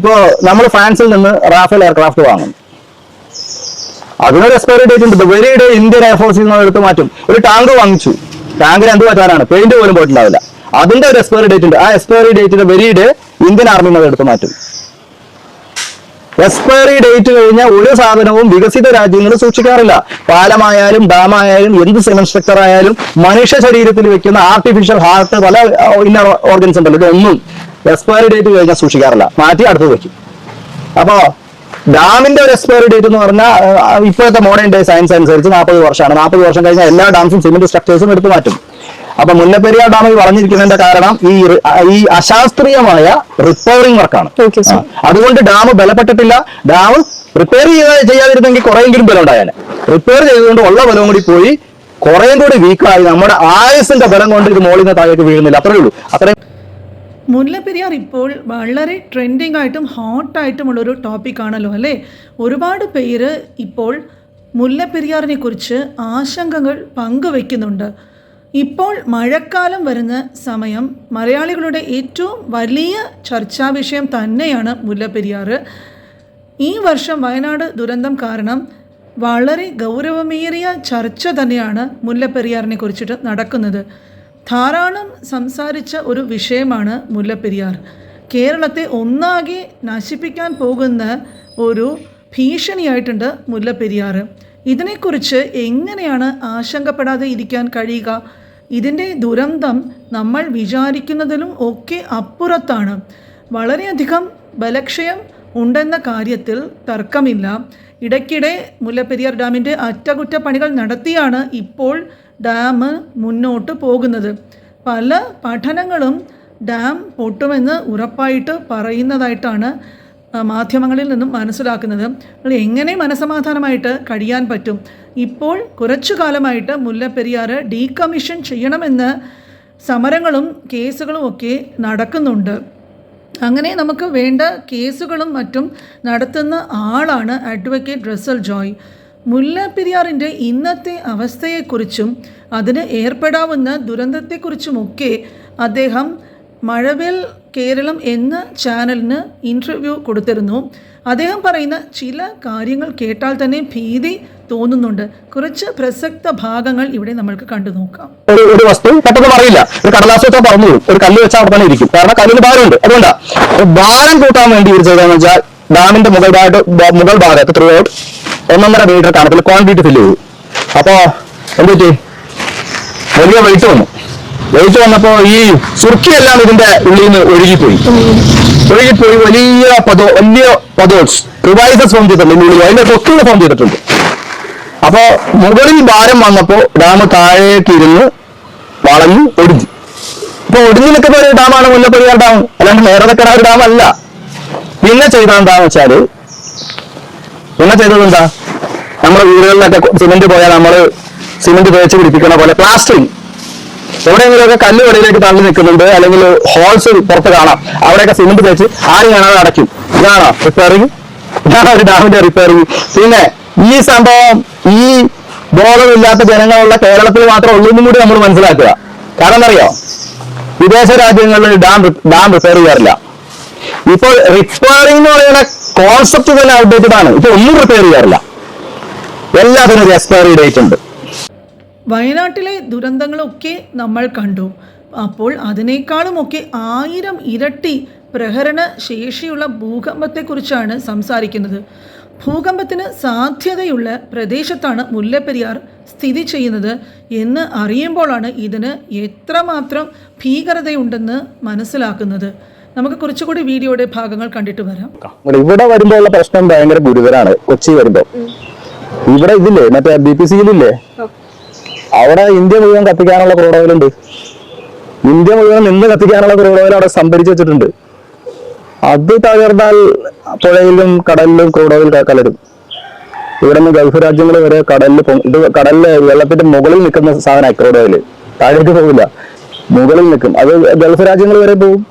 ഇപ്പോ നമ്മൾ ഫ്രാൻസിൽ നിന്ന് റാഫേൽ എയർക്രാഫ്റ്റ് വാങ്ങും അതിനൊരു എക്സ്പയറി ഡേറ്റ് ഉണ്ട്. വെരി ഡേ ഇന്ത്യൻ എയർഫോഴ്സിൽ നിന്ന് എടുത്ത് മാറ്റും. ഒരു ടാങ്ക് വാങ്ങിച്ചു. ടാങ്ക് രണ്ടു പറ്റാനാണ് പെയിന്റ് പോലും പോയിട്ടുണ്ടാവില്ല. അതിന്റെ ഒരു എക്സ്പയറി ഡേറ്റ് ഉണ്ട്. ആ എക്സ്പയറി ഡേറ്റിന്റെ വെരി ഡേ ഇന്ത്യൻ ആർമി നിന്ന് എടുത്ത് മാറ്റും. എക്സ്പയറി ഡേറ്റ് കഴിഞ്ഞ ഒരു സാധനവും വികസിത രാജ്യങ്ങൾ സൂക്ഷിക്കാറില്ല. പാലമായാലും ഡാമായാലും എന്ത് സെമൻസ്ട്രക്ചർ ആയാലും മനുഷ്യ ശരീരത്തിൽ വെക്കുന്ന ആർട്ടിഫിഷ്യൽ ഹാർട്ട് പല ഇന്നർ ഓർഗൻസ് ഉണ്ടല്ലോ. ഇതൊന്നും എക്സ്പയറി ഡേറ്റ് കഴിഞ്ഞാൽ സൂക്ഷിക്കാറില്ല. മാറ്റി അടുത്ത് വെക്കും. അപ്പോ ഡാമിന്റെ ഒരു എക്സ്പയറി ഡേറ്റ് എന്ന് പറഞ്ഞാൽ ഇപ്പോഴത്തെ മോഡേൺ ഡേ സയൻസ് അനുസരിച്ച് നാൽപ്പത് വർഷമാണ്. നാൽപ്പത് വർഷം കഴിഞ്ഞാൽ എല്ലാ ഡാംസും സിമെന്റ് സ്ട്രക്ചേഴ്സും എടുത്തു മാറ്റും. അപ്പൊ മുല്ലപ്പെരിയാർ ഡാം ഈ പറഞ്ഞിരിക്കുന്നതിന്റെ കാരണം ഈ ഈ അശാസ്ത്രീയമായ റിപ്പയറിംഗ് വർക്കാണ് അതുകൊണ്ട് ഡാം ബലപ്പെട്ടിട്ടില്ല. ഡാം റിപ്പയർ ചെയ്യാതിരുന്നെങ്കിൽ കുറെയെങ്കിലും ബലം ഉണ്ടായാലും റിപ്പയർ ചെയ്തുകൊണ്ട് ഉള്ള ബലവും കൂടി പോയി കുറേയും കൂടി വീക്കായി നമ്മുടെ ആയുസിന്റെ ബലം കൊണ്ട് ഇത് മോളിൽ നിന്ന് താഴേക്ക് വീഴുന്നില്ല. അത്രേ ഉള്ളൂ. അത്രയും മുല്ലപ്പെരിയാർ ഇപ്പോൾ വളരെ ട്രെൻഡിങ് ആയിട്ടും ഹോട്ടായിട്ടുമുള്ളൊരു ടോപ്പിക്കാണല്ലോ അല്ലേ? ഒരുപാട് പേര് ഇപ്പോൾ മുല്ലപ്പെരിയാറിനെ കുറിച്ച് ആശങ്കകൾ പങ്കുവെക്കുന്നുണ്ട്. ഇപ്പോൾ മഴക്കാലം വരുന്ന സമയം മലയാളികളുടെ ഏറ്റവും വലിയ ചർച്ചാ വിഷയം തന്നെയാണ് മുല്ലപ്പെരിയാർ ഈ വർഷം വയനാട് ദുരന്തം കാരണം വളരെ ഗൗരവമേറിയ ചർച്ച തന്നെയാണ് മുല്ലപ്പെരിയാറിനെ കുറിച്ചിട്ട് നടക്കുന്നത്. ധാരാളം സംസാരിച്ച ഒരു വിഷയമാണ് മുല്ലപ്പെരിയാർ. കേരളത്തെ ഒന്നാകെ നശിപ്പിക്കാൻ പോകുന്ന ഒരു ഭീഷണിയായിട്ടുണ്ട് മുല്ലപ്പെരിയാർ. ഇതിനെക്കുറിച്ച് എങ്ങനെയാണ് ആശങ്കപ്പെടാതെ ഇരിക്കാൻ കഴിയുക? ഇതിന്റെ ദുരന്തം നമ്മൾ വിചാരിക്കുന്നതിലും ഒക്കെ അപ്പുറത്താണ്. വളരെയധികം ബലക്ഷയം ഉണ്ടെന്ന കാര്യത്തിൽ തർക്കമില്ല. ഇടയ്ക്കിടെ മുല്ലപ്പെരിയാർ ഡാമിന്റെ അറ്റകുറ്റപ്പണികൾ നടത്തിയാണ് ഇപ്പോൾ ഡാം മുന്നോട്ട് പോകുന്നത്. പല പഠനങ്ങളും ഡാം പൊട്ടുമെന്ന് ഉറപ്പായിട്ട് പറയുന്നതായിട്ടാണ് മാധ്യമങ്ങളിൽ നിന്നും മനസ്സിലാക്കുന്നത്. എങ്ങനെ മനസമാധാനമായിട്ട് കഴിയാൻ പറ്റും? ഇപ്പോൾ കുറച്ചു കാലമായിട്ട് മുല്ലപ്പെരിയാർ ഡീകമ്മീഷൻ ചെയ്യണമെന്ന് സമരങ്ങളും കേസുകളും ഒക്കെ നടക്കുന്നുണ്ട്. അങ്ങനെ നമുക്ക് വേണ്ട കേസുകളും മറ്റും നടത്തുന്ന ആളാണ് അഡ്വക്കേറ്റ് റസൽ ജോയ്. മുല്ലപ്പെരിയാറിന്റെ ഇന്നത്തെ അവസ്ഥയെക്കുറിച്ചും അതിന് ഏർപ്പെടാവുന്ന ദുരന്തത്തെക്കുറിച്ചുമൊക്കെ അദ്ദേഹം മഴവേൽ കേരളം എന്ന ചാനലിന് ഇന്റർവ്യൂ കൊടുത്തിരുന്നു. അദ്ദേഹം പറയുന്ന ചില കാര്യങ്ങൾ കേട്ടാൽ തന്നെ ഭീതി തോന്നുന്നുണ്ട്. കുറച്ച് പ്രസക്ത ഭാഗങ്ങൾ ഇവിടെ നമ്മൾക്ക് കണ്ടു നോക്കാം. ഒരു വസ്തു പെട്ടെന്ന് പറയില്ല ഒരു കടലാസ് വെച്ചാൽ പറഞ്ഞു ഒരു കല്ല് വെച്ചാൽ അവിടെ തന്നെ ഇരിക്കും. കാരണം കല്ലിന് ഭാരമുണ്ട്. അതുകൊണ്ടാ. ഭാരം കൂട്ടാൻ വേണ്ടി ഇരിച്ചതെന്ന് വെച്ചാൽ ഡാമിന്റെ മുകൾ ഭാഗത്ത് മുഗൾ ഭാഗത്ത് ത്രൂ ഔട്ട് ഒന്നൊന്നര മീറ്റർ കാണത്തിൽ കോൺക്രീറ്റ് ഫില്ല് ചെയ്തു. അപ്പോ എന്ത് പറ്റി? വലിയ വെയിറ്റ് വന്നു. വെയിറ്റ് വന്നപ്പോ ഈ സുർക്കിയെല്ലാം ഇതിന്റെ ഉള്ളിൽ നിന്ന് ഒഴുകിപ്പോയി. ഒഴുകിപ്പോയി വലിയ പദോ വലിയ പദോസ് റിവൈസസ് ഫോം ചെയ്തിട്ടുണ്ട് ഉള്ളിൽ. അതിന്റെ തൊട്ടുള്ള ഫോം ചെയ്തിട്ടുണ്ട്. അപ്പോ മുകളിൽ ഭാരം വന്നപ്പോ ഡാം താഴേക്ക് ഇരുന്ന് വളഞ്ഞു ഒടിഞ്ഞു. അപ്പൊ ഒടിഞ്ഞു നിൽക്കുന്ന ഒരു ഡാമാണ് മുല്ലപ്പെരിയാർ ഡാം അല്ലാണ്ട് നേരെ നിൽക്കുന്ന ഒരു ഡാം അല്ല. പിന്നെ ചെയ്തത് എന്താന്ന് വെച്ചാൽ പിന്നെ ചെയ്തത് എന്താ? നമ്മുടെ വീടുകളിലൊക്കെ സിമെന്റ് പോയാൽ നമ്മൾ സിമെന്റ് തേച്ച് പിടിപ്പിക്കുന്ന പോലെ പ്ലാസ്റ്ററിങ് എവിടെയെങ്കിലുമൊക്കെ കല്ല് വെളിയിലേക്ക് തള്ളി നിൽക്കുന്നുണ്ട് അല്ലെങ്കിൽ ഹോൾസ് പുറത്ത് കാണാം. അവിടെയൊക്കെ സിമെന്റ് തേച്ച് ആരും കാണാതെ അടയ്ക്കും. ഇതാണോ റിപ്പയറിങ് ഇതാണ് ഒരു ഡാമിന്റെ റിപ്പയറിങ് പിന്നെ ഈ സംഭവം ഈ ബോധമില്ലാത്ത ജനങ്ങളുള്ള കേരളത്തിൽ മാത്രം ഉള്ളൂ എന്നും കൂടി നമ്മൾ മനസ്സിലാക്കുക. കാരണം അറിയോ വിദേശ രാജ്യങ്ങളിൽ ഡാം ഡാം റിപ്പയർ ചെയ്യാറില്ല. ഇപ്പോൾ റിപ്പയറിംഗ് എന്ന് പറയുന്ന കോൺസെപ്റ്റ് തന്നെ ഔട്ട്ഡേറ്റഡ് ആണ്. ഇപ്പൊ ഒന്നും റിപ്പയർ ചെയ്യാറില്ല. എല്ലാത്തിനും ഒരു എക്സ്പയറി ഡേറ്റ് ഉണ്ട്. വയനാട്ടിലെ ദുരന്തങ്ങളൊക്കെ നമ്മൾ കണ്ടു. അപ്പോൾ അതിനേക്കാളും ഒക്കെ ആയിരം ഇരട്ടി പ്രഹരണ ശേഷിയുള്ള ഭൂകമ്പത്തെക്കുറിച്ചാണ് സംസാരിക്കുന്നത്. ഭൂകമ്പത്തിന് സാധ്യതയുള്ള പ്രദേശത്താണ് മുല്ലപ്പെരിയാർ സ്ഥിതി ചെയ്യുന്നത് എന്ന് അറിയുമ്പോഴാണ് ഇതിന് എത്രമാത്രം ഭീകരതയുണ്ടെന്ന് മനസ്സിലാക്കുന്നത്. നമുക്ക് കുറച്ചുകൂടി വീഡിയോയുടെ ഭാഗങ്ങൾ കണ്ടിട്ട് വരാം. ഇവിടെ വരുമ്പോഴുള്ള പ്രശ്നം ഭയങ്കര ഗുരുതരാണ്. കൊച്ചി വരുമ്പോ. ഇവിടെ ഇതില്ലേ? മറ്റേ ബി പി സിയിലില്ലേ അവിടെ ഇന്ത്യ മുഴുവൻ കത്തിക്കാനുള്ള ക്രൂഡ് ഓയിൽ ഉണ്ട് ഇന്ത്യ മുഴുവൻ നിന്ന് കത്തിക്കാനുള്ള ക്രൂഡ് ഓയിൽ അവിടെ സംഭരിച്ചു വെച്ചിട്ടുണ്ട്. അത് തകർന്നാൽ പുഴയിലും കടലിലും ക്രൂഡ് ഓയിൽ ക- കലരും. ഇവിടെ നിന്ന് ഗൾഫ് രാജ്യങ്ങൾ വരെ കടലിൽ ഇത് കടലിലെ വെള്ളത്തിന്റെ മുകളിൽ നിൽക്കുന്ന സാധനമാണ് ക്രൂഡ് ഓയിൽ താഴേക്ക് പോകില്ല മുകളിൽ നിൽക്കും. അത് ഗൾഫ് രാജ്യങ്ങൾ വരെ പോകും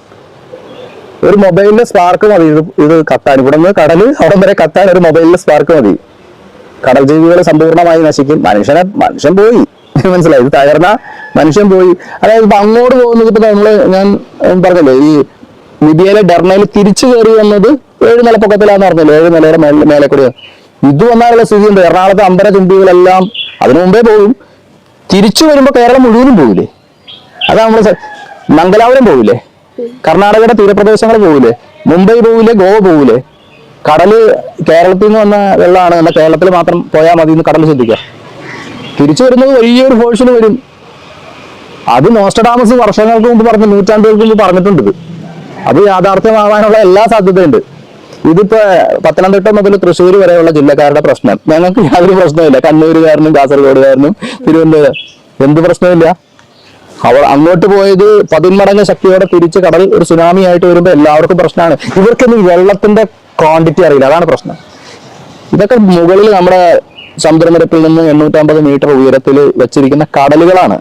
ഒരു മൊബൈലിന്റെ സ്പാർക്ക് മതി. ഇത് ഇത് കത്താൻ. ഇവിടെ നിന്ന് കടൽ അവിടം വരെ കത്താൻ ഒരു മൊബൈലിന്റെ സ്പാർക്ക് മതി. കടൽ ജീവികൾ സമ്പൂർണമായി നശിക്കും. മനുഷ്യനെ മനുഷ്യൻ പോയി. മനസ്സിലായി? ഇത് തകർന്ന മനുഷ്യൻ പോയി. അതായത് ഇപ്പൊ അങ്ങോട്ട് പോകുന്നത് ഇപ്പൊ നമ്മൾ ഞാൻ പറഞ്ഞല്ലോ ഈ ലിബിയയിലെ ഡെർണയിൽ തിരിച്ചു കയറി വന്നത് ഏഴ് നില പൊക്കത്തിലാന്ന് പറഞ്ഞല്ലോ ഏഴ് നിലയുടെ മേലെ കൂടി. ഇത് വന്നാലുള്ള സ്ഥിതി ഉണ്ട് എറണാകുളത്തെ അമ്പര തുമ്പികളെല്ലാം അതിനു മുമ്പേ പോകും തിരിച്ചു വരുമ്പോ കേരളം മുഴുവനും പോകില്ലേ അതാ നമ്മൾ മംഗലാപുരം പോകില്ലേ കർണാടകയുടെ തീരപ്രദേശങ്ങൾ പോകില്ലേ മുംബൈ പോകില്ലേ ഗോവ പോകില്ലേ കടൽ കേരളത്തിൽ നിന്ന് വന്ന വെള്ളമാണ്. എന്നാൽ കേരളത്തിൽ മാത്രം പോയാൽ മതി എന്ന് കടൽ ചിന്തിക്കാം. തിരിച്ചു വരുന്നത് വലിയൊരു ഫോഴ്സിൽ വരും. അത് നോസ്റ്റഡാമസ് വർഷങ്ങൾക്ക് മുമ്പ് പറഞ്ഞ നൂറ്റാണ്ടുകൾക്ക് മുമ്പ് പറഞ്ഞിട്ടുണ്ട്. അത് യാഥാർത്ഥ്യമാവാനുള്ള എല്ലാ സാധ്യതയുണ്ട്. ഇതിപ്പോ പത്തനംതിട്ട മുതൽ തൃശ്ശൂർ വരെയുള്ള ജില്ലക്കാരുടെ പ്രശ്നം. ഞങ്ങൾക്ക് യാതൊരു പ്രശ്നമില്ല കണ്ണൂരുകാരനും കാസർഗോഡുകാരനും തിരുവനന്തപുരം എന്ത് പ്രശ്നമില്ല അവർ അങ്ങോട്ട് പോയത് പതിന്മടങ്ങ് ശക്തിയോടെ തിരിച്ച് കടൽ ഒരു സുനാമി ആയിട്ട് വരുമ്പോൾ എല്ലാവർക്കും പ്രശ്നമാണ്. ഇവർക്കൊന്നും വെള്ളത്തിന്റെ ക്വാണ്ടിറ്റി അറിയില്ല. അതാണ് പ്രശ്നം. ഇതൊക്കെ മുകളിൽ നമ്മുടെ സമുദ്രനിരപ്പിൽ നിന്ന് എണ്ണൂറ്റമ്പത് മീറ്റർ ഉയരത്തിൽ വെച്ചിരിക്കുന്ന കടലുകളാണ്.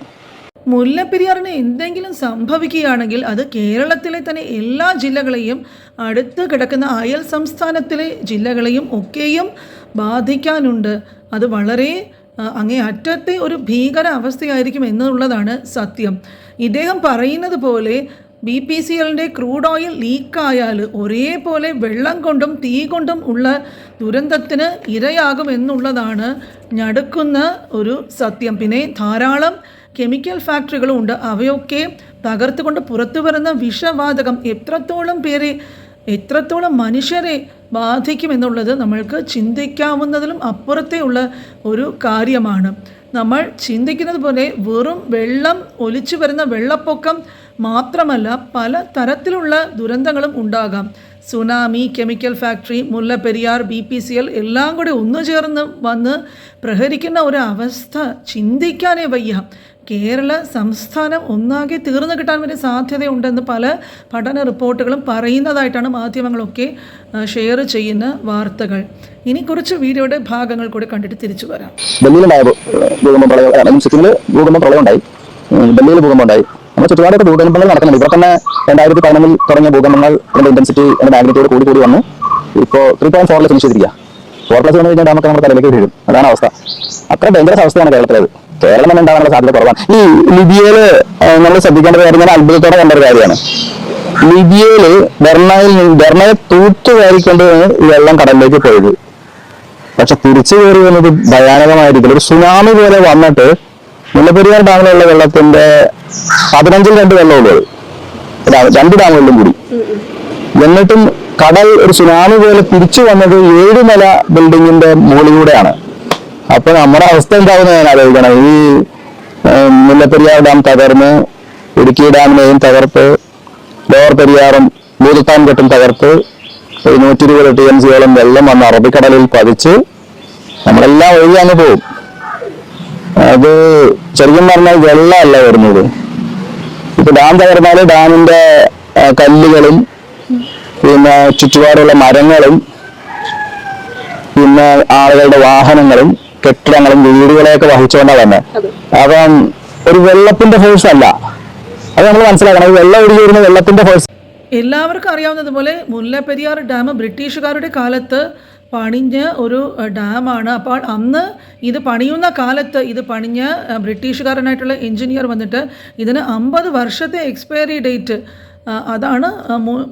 മുല്ലപ്പെരിയാറിന് എന്തെങ്കിലും സംഭവിക്കുകയാണെങ്കിൽ അത് കേരളത്തിലെ തന്നെ എല്ലാ ജില്ലകളെയും അടുത്ത് കിടക്കുന്ന അയൽ സംസ്ഥാനത്തിലെ ജില്ലകളെയും ഒക്കെയും ബാധിക്കാനുണ്ട്. അത് വളരെ ആ, അങ്ങേ അറ്റത്തെ ഒരു ഭീകര അവസ്ഥയായിരിക്കും എന്നുള്ളതാണ് സത്യം. ഇദ്ദേഹം പറയുന്നത് പോലെ ബി പി സി എല്ലിന്റെ ക്രൂഡ് ഓയിൽ ലീക്കായാൽ ഒരേപോലെ വെള്ളം കൊണ്ടും തീ കൊണ്ടും ഉള്ള ദുരന്തത്തിന് ഇരയാകും എന്നുള്ളതാണ് ഞടുക്കുന്ന ഒരു സത്യം. പിന്നെ ധാരാളം കെമിക്കൽ ഫാക്ടറികളും ഉണ്ട്. അവയൊക്കെ തകർത്തുകൊണ്ട് പുറത്തു വരുന്ന വിഷവാതകം എത്രത്തോളം പേരെ എത്രത്തോളം മനുഷ്യരെ ബാധിക്കുമെന്നുള്ളത് നമ്മൾക്ക് ചിന്തിക്കാവുന്നതിലും അപ്പുറത്തെ ഉള്ള ഒരു കാര്യമാണ്. നമ്മൾ ചിന്തിക്കുന്നത് പോലെ വെറും വെള്ളം ഒലിച്ചു വരുന്ന വെള്ളപ്പൊക്കം മാത്രമല്ല പല തരത്തിലുള്ള ദുരന്തങ്ങളും ഉണ്ടാകാം. Tsunami chemical factory Mullaperiyar B P C L എല്ലാം കൂടി ഒന്നു ചേർന്ന് വന്ന് പ്രഹരിക്കുന്ന ഒരു അവസ്ഥ ചിന്തിക്കാനേ വയ്യ. കേരള സംസ്ഥാനം ഒന്നാകെ തീർന്നു കിട്ടാൻ വരെ സാധ്യതയുണ്ടെന്ന് പല പഠന റിപ്പോർട്ടുകളും പറയുന്നതായിട്ടാണ് മാധ്യമങ്ങളൊക്കെ ഷെയർ ചെയ്യുന്ന വാർത്തകൾ. ഇനി കുറച്ച് വീഡിയോയുടെ ഭാഗങ്ങൾ കൂടി കണ്ടിട്ട് തിരിച്ചു വരാം. ഡൽഹിയിലുണ്ടായ ഭൂകമ്പം പ്രളയം ഉണ്ടായി. ഡൽഹിയിൽ ഭൂകമ്പം ഉണ്ടായി. നമ്മുടെ ചുറ്റുപാടൊക്കെ ഭൂകമ്പങ്ങൾ നടക്കുന്നുണ്ട്. ഇവിടെ തന്നെ രണ്ടായിരത്തി പതിനൊന്നിൽ തുടങ്ങിയ ഭൂകമ്പങ്ങൾ അതിന്റെ ഇന്റൻസിറ്റി അതിന്റെ മാഗ്നിറ്റ്യൂഡ് കൂടി കൂടി വന്നു. ഇപ്പോൾ ത്രീ പോയിന്റ് ഫോറിൽ ഫിനിഷ് ചെയ്തിരിക്കുക ഫോർ പ്ലസ് വന്നു കഴിഞ്ഞാൽ നമുക്ക് നമ്മുടെ തലയിലേക്ക് വീഴും. അതാണ് അവസ്ഥ. അത്ര ഡേഞ്ചറസ് അവസ്ഥയാണ് കേരളത്തിലത്. കേരളം തന്നെ ഉണ്ടാകാനുള്ള സാധ്യത കുറവാണ്. ഈ ലിബിയയിൽ നമ്മൾ ശ്രദ്ധിക്കേണ്ട കാര്യം ഞാൻ അത്ഭുതത്തോടെ കണ്ട ഒരു കാര്യമാണ്. ലിബിയയിൽ ബെർണയിൽ നിന്ന്- ബെർണയെ തൂത്തു കയറിക്കൊണ്ട് വെള്ളം കടലിലേക്ക് പോയത്. പക്ഷെ തിരിച്ചു കയറി വന്നത് ഭയാനകമായ ഒരു സുനാമി പോലെ വന്നിട്ട് മുല്ലപ്പെരിയാർ ഡാമിലുള്ള വെള്ളത്തിന്റെ പതിനഞ്ചിൽ രണ്ട് വെള്ളമുള്ളത് രണ്ട് ഡാമുകളിലും കൂടി. എന്നിട്ടും കടൽ ഒരു സുനാമി പോലെ തിരിച്ചു വന്നത് ഏഴ് നില ബിൽഡിങ്ങിന്റെ മുകളിലൂടെയാണ്. അപ്പൊ നമ്മുടെ അവസ്ഥ എന്താവുന്ന ഞാൻ ആലോചിക്കണം. ഈ മുല്ലപ്പെരിയാർ ഡാം തകർന്ന് ഇടുക്കി ഡാമിനെയും തകർത്ത് ലോവർ പെരിയാറും ഭൂതത്താൻ കെട്ടും തകർത്ത് ഒരു നൂറ്റി ഇരുപത് ടി എം സിയോളം വെള്ളം വന്ന് അറബിക്കടലിൽ പതിച്ച് നമ്മളെല്ലാം ഒഴുകി പോകും. അത് ശരിക്കും പറഞ്ഞാൽ വെള്ളമല്ല വരുന്നത്. ഇപ്പൊ ഡാം തകർന്നാൽ ഡാമിന്റെ കല്ലുകളും പിന്നെ ചുറ്റുപാടുള്ള മരങ്ങളും പിന്നെ ആളുകളുടെ വാഹനങ്ങളും കെട്ടിടങ്ങളും വീടുകളെയൊക്കെ വഹിച്ചുകൊണ്ടാണ് തന്നെ അപ്പം ഒരു വെള്ളത്തിന്റെ ഫോഴ്സ് അല്ല. അത് നമ്മൾ മനസ്സിലാക്കണം. വെള്ളം ഒഴുകി വരുന്ന വെള്ളത്തിന്റെ ഫോഴ്സ് എല്ലാവർക്കും അറിയാവുന്നതുപോലെ മുല്ലപ്പെരിയാർ ഡാം ബ്രിട്ടീഷുകാരുടെ കാലത്ത് പണിഞ്ഞ ഒരു ഡാമാണ്. അപ്പോൾ അന്ന് ഇത് പണിയുന്ന കാലത്ത് ഇത് പണിഞ്ഞ ബ്രിട്ടീഷുകാരനായിട്ടുള്ള എഞ്ചിനീയർ വന്നിട്ട് ഇതിന് അമ്പത് വർഷത്തെ എക്സ്പയറി ഡേറ്റ് അതാണ്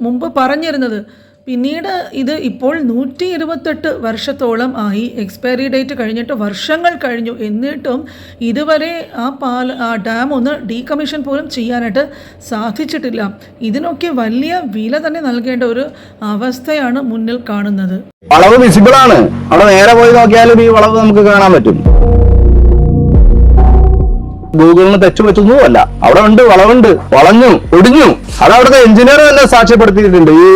മുമ്പ് പറഞ്ഞിരുന്നത്. പിന്നീട് ഇത് ഇപ്പോൾ നൂറ്റി ഇരുപത്തെട്ട് വർഷത്തോളം ആയി. എക്സ്പയറി ഡേറ്റ് കഴിഞ്ഞിട്ട് വർഷങ്ങൾ കഴിഞ്ഞു. എന്നിട്ടും ഇതുവരെ ആ പാൽ ആ ഡാം ഒന്ന് ഡീകമ്മീഷൻ പോലും ചെയ്യാനായിട്ട് സാധിച്ചിട്ടില്ല. ഇതിനൊക്കെ വലിയ വില തന്നെ നൽകേണ്ട ഒരു അവസ്ഥയാണ് മുന്നിൽ കാണുന്നത്. വളവ് വിസിബിൾ ആണ്. അവിടെ നേരെ പോയി നോക്കിയാലും ഈ വളവ് നമുക്ക് കാണാൻ പറ്റും. ഗൂഗിളിന് തെച്ചു പറ്റുന്നതുമല്ല അവിടെ ഉണ്ട് വളവുണ്ട് വളഞ്ഞു ഒടിഞ്ഞു. അത് അവിടുത്തെ എഞ്ചിനീയർ തന്നെ സാക്ഷ്യപ്പെടുത്തിയിട്ടുണ്ട്. ഈ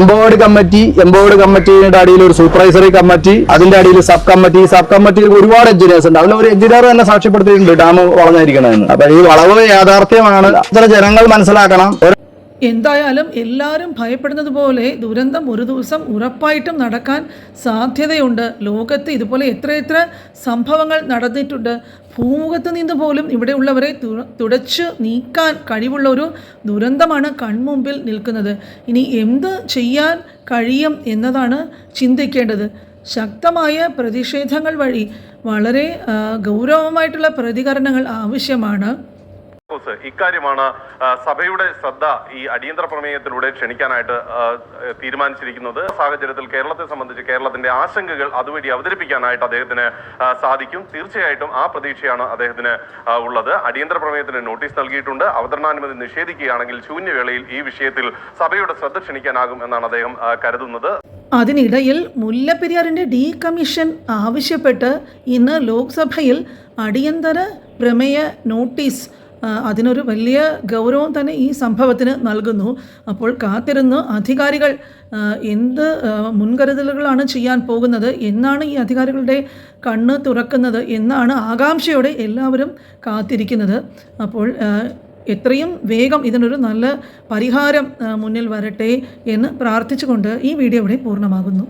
എംബോർഡ് കമ്മിറ്റി എംബോർഡ് കമ്മിറ്റിയുടെ അടിയിൽ ഒരു സൂപ്പർവൈസറി കമ്മിറ്റി അതിന്റെ അടിയിൽ സബ് കമ്മിറ്റി സബ് കമ്മിറ്റിയിൽ ഒരുപാട് എഞ്ചിനീയർസ് ഉണ്ട്. അതിൽ ഒരു എഞ്ചിനീയർ തന്നെ സാക്ഷ്യപ്പെടുത്തിയിട്ടുണ്ട്. ഡാം വളഞ്ഞിരിക്കണമെന്ന് അപ്പൊ ഈ വളവ് യാഥാർത്ഥ്യമാണ്. ചില ജനങ്ങൾ മനസ്സിലാക്കണം. എന്തായാലും എല്ലാവരും ഭയപ്പെടുന്നത് പോലെ ദുരന്തം ഒരു ദിവസം ഉറപ്പായിട്ടും നടക്കാൻ സാധ്യതയുണ്ട്. ലോകത്ത് ഇതുപോലെ എത്രയെത്ര സംഭവങ്ങൾ നടന്നിട്ടുണ്ട്. ഭൂമുഖത്ത് നിന്ന് പോലും ഇവിടെയുള്ളവരെ തുടച്ച് നീക്കാൻ കഴിവുള്ള ഒരു ദുരന്തമാണ് കൺമുമ്പിൽ നിൽക്കുന്നത്. ഇനി എന്ത് ചെയ്യാൻ കഴിയും എന്നതാണ് ചിന്തിക്കേണ്ടത്. ശക്തമായ പ്രതിഷേധങ്ങൾ വഴി വളരെ ഗൗരവമായിട്ടുള്ള പ്രതികരണങ്ങൾ ആവശ്യമാണ്. ഹൗസ് ഇക്കാര്യമാണ് സഭയുടെ ശ്രദ്ധ ഈ അടിയന്തര പ്രമേയത്തിലൂടെ ക്ഷണിക്കാനായിട്ട് തീരുമാനിച്ചിരിക്കുന്നത്. സാഹചര്യത്തിൽ കേരളത്തെ സംബന്ധിച്ച് കേരളത്തിന്റെ ആശങ്കകൾ അതുവഴി അവതരിപ്പിക്കാനായിട്ട് അദ്ദേഹത്തിന് സാധിക്കും. തീർച്ചയായിട്ടും ആ പ്രതീക്ഷയാണ് അദ്ദേഹത്തിന് ഉള്ളത്. അടിയന്തര പ്രമേയത്തിന് നോട്ടീസ് നൽകിയിട്ടുണ്ട്. അവതരണാനുമതി നിഷേധിക്കുകയാണെങ്കിൽ ശൂന്യവേളയിൽ ഈ വിഷയത്തിൽ സഭയുടെ ശ്രദ്ധ ക്ഷണിക്കാനാകും എന്നാണ് അദ്ദേഹം കരുതുന്നത്. അതിനിടയിൽ മുല്ലപ്പെരിയാറിന്റെ ഡീ കമ്മീഷൻ ആവശ്യപ്പെട്ട് ഇന്ന് ലോക്സഭയിൽ അടിയന്തര പ്രമേയ നോട്ടീസ് അതിനൊരു വലിയ ഗൗരവം തന്നെ ഈ സംഭവത്തിന് നൽകുന്നു. അപ്പോൾ കാത്തിരുന്ന് അധികാരികൾ എന്ത് മുൻകരുതലുകളാണ് ചെയ്യാൻ പോകുന്നത് എന്നാണ് ഈ അധികാരികളുടെ കണ്ണ് തുറക്കുന്നത് എന്നാണ് ആകാംക്ഷയോടെ എല്ലാവരും കാത്തിരിക്കുന്നത്. അപ്പോൾ എത്രയും വേഗം ഇതിനൊരു നല്ല പരിഹാരം മുന്നിൽ വരട്ടെ എന്ന് പ്രാർത്ഥിച്ചുകൊണ്ട് ഈ വീഡിയോ ഇവിടെ പൂർണമാകുന്നു.